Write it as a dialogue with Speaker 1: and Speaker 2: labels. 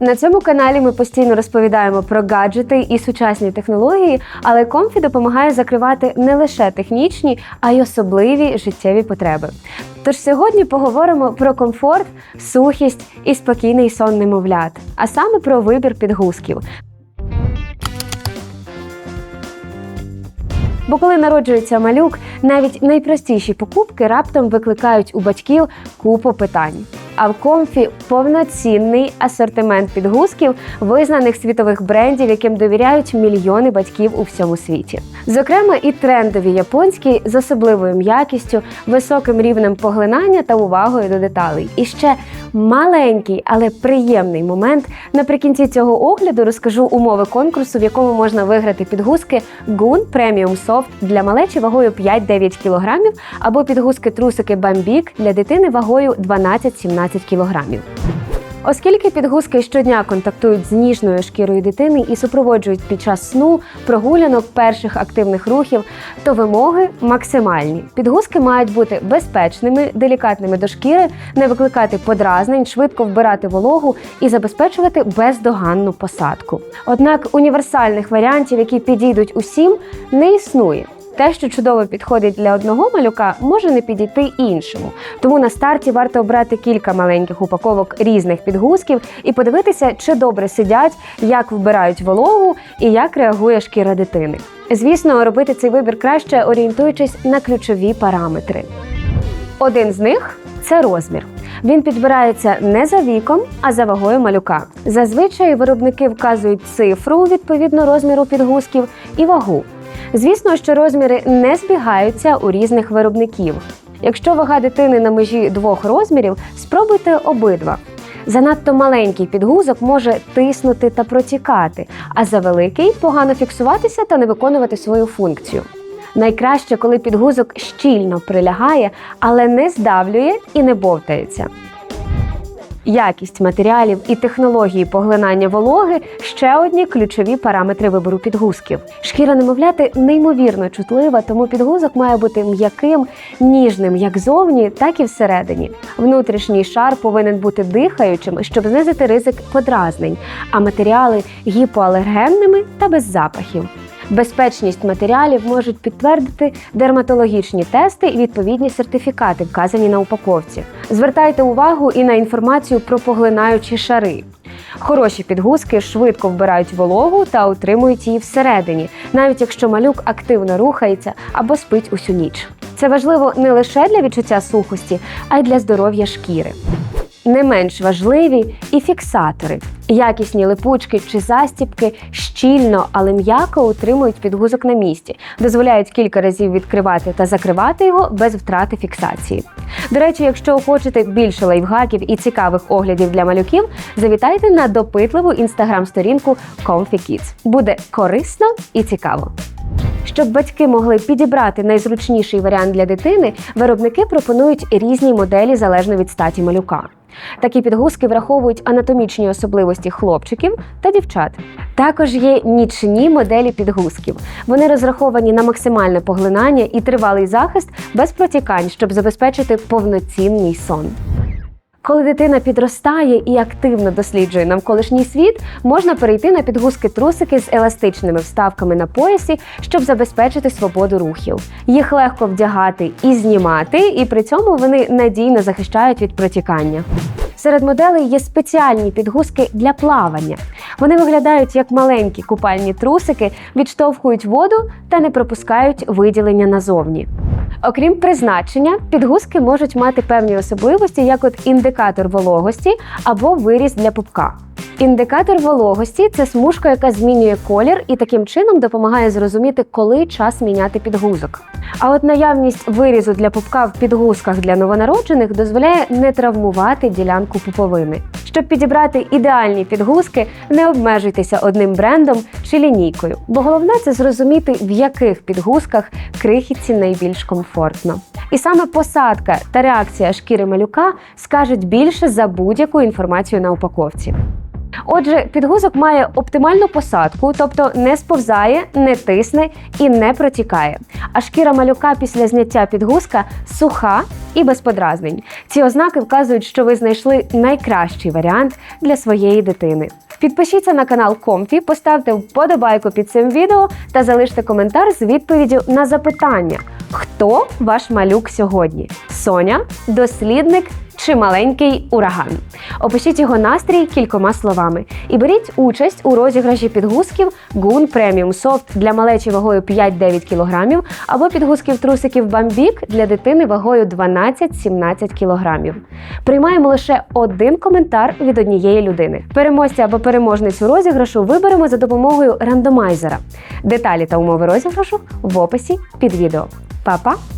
Speaker 1: На цьому каналі ми постійно розповідаємо про гаджети і сучасні технології, але Comfy допомагає закривати не лише технічні, а й особливі життєві потреби. Тож сьогодні поговоримо про комфорт, сухість і спокійний сон немовлят, а саме про вибір підгузків. Бо коли народжується малюк, навіть найпростіші покупки раптом викликають у батьків купу питань. А в комфі повноцінний асортимент підгузків, визнаних світових брендів, яким довіряють мільйони батьків у всьому світі. Зокрема, і трендові японські з особливою м'якістю, високим рівнем поглинання та увагою до деталей. І ще маленький, але приємний момент. Наприкінці цього огляду розкажу умови конкурсу, в якому можна виграти підгузки Goon Premium Soft для малечі вагою 5-9 кг або підгузки трусики Bambik для дитини вагою 12-17 кг. Оскільки підгузки щодня контактують з ніжною шкірою дитини і супроводжують під час сну, прогулянок, перших активних рухів, то вимоги максимальні. Підгузки мають бути безпечними, делікатними до шкіри, не викликати подразнень, швидко вбирати вологу і забезпечувати бездоганну посадку. Однак універсальних варіантів, які підійдуть усім, не існує. Те, що чудово підходить для одного малюка, може не підійти іншому. Тому на старті варто обрати кілька маленьких упаковок різних підгузків і подивитися, чи добре сидять, як вбирають вологу і як реагує шкіра дитини. Звісно, робити цей вибір краще, орієнтуючись на ключові параметри. Один з них це розмір. Він підбирається не за віком, а за вагою малюка. Зазвичай виробники вказують цифру відповідно розміру підгузків і вагу. Звісно, що розміри не збігаються у різних виробників. Якщо вага дитини на межі двох розмірів, спробуйте обидва. Занадто маленький підгузок може тиснути та протікати, а за великий погано фіксуватися та не виконувати свою функцію. Найкраще, коли підгузок щільно прилягає, але не здавлює і не бовтається. Якість матеріалів і технології поглинання вологи ще одні ключові параметри вибору підгузків. Шкіра немовляти неймовірно чутлива, тому підгузок має бути м'яким, ніжним як зовні, так і всередині. Внутрішній шар повинен бути дихаючим, щоб знизити ризик подразнень, а матеріали гіпоалергенними та без запахів. Безпечність матеріалів можуть підтвердити дерматологічні тести і відповідні сертифікати, вказані на упаковці. Звертайте увагу і на інформацію про поглинаючі шари. Хороші підгузки швидко вбирають вологу та утримують її всередині, навіть якщо малюк активно рухається або спить усю ніч. Це важливо не лише для відчуття сухості, а й для здоров'я шкіри. Не менш важливі і фіксатори. Якісні липучки чи застібки щільно, але м'яко утримують підгузок на місці, дозволяють кілька разів відкривати та закривати його без втрати фіксації. До речі, якщо хочете більше лайфхаків і цікавих оглядів для малюків, завітайте на допитливу інстаграм-сторінку Comfy Kids. Буде корисно і цікаво. Щоб батьки могли підібрати найзручніший варіант для дитини, виробники пропонують різні моделі залежно від статі малюка. Такі підгузки враховують анатомічні особливості хлопчиків та дівчат. Також є нічні моделі підгузків. Вони розраховані на максимальне поглинання і тривалий захист без протікань, щоб забезпечити повноцінний сон. Коли дитина підростає і активно досліджує навколишній світ, можна перейти на підгузки трусики з еластичними вставками на поясі, щоб забезпечити свободу рухів. Їх легко вдягати і знімати, і при цьому вони надійно захищають від протікання. Серед моделей є спеціальні підгузки для плавання. Вони виглядають як маленькі купальні трусики, відштовхують воду та не пропускають виділення назовні. Окрім призначення, підгузки можуть мати певні особливості, як от індикатор вологості або виріз для пупка. Індикатор вологості це смужка, яка змінює колір і таким чином допомагає зрозуміти, коли час міняти підгузок. А от наявність вирізу для пупка в підгузках для новонароджених дозволяє не травмувати ділянку пуповини. Щоб підібрати ідеальні підгузки, не обмежуйтеся одним брендом чи лінійкою, бо головне це зрозуміти, в яких підгузках крихітці найбільш комфортно. І саме посадка та реакція шкіри малюка скажуть більше за будь-яку інформацію на упаковці. Отже, підгузок має оптимальну посадку, тобто не сповзає, не тисне і не протікає. А шкіра малюка після зняття підгузка суха і без подразнень. Ці ознаки вказують, що ви знайшли найкращий варіант для своєї дитини. Підпишіться на канал Комфі, поставте вподобайку під цим відео та залиште коментар з відповіддю на запитання: хто ваш малюк сьогодні? Соня, дослідник чи маленький ураган? Опишіть його настрій кількома словами і беріть участь у розіграші підгузків Goon Premium Soft для малечі вагою 5-9 кг або підгузків трусиків Бамбік для дитини вагою 12-17 кг. Приймаємо лише один коментар від однієї людини. Переможця або переможницю розіграшу виберемо за допомогою рандомайзера. Деталі та умови розіграшу в описі під відео. Па-па!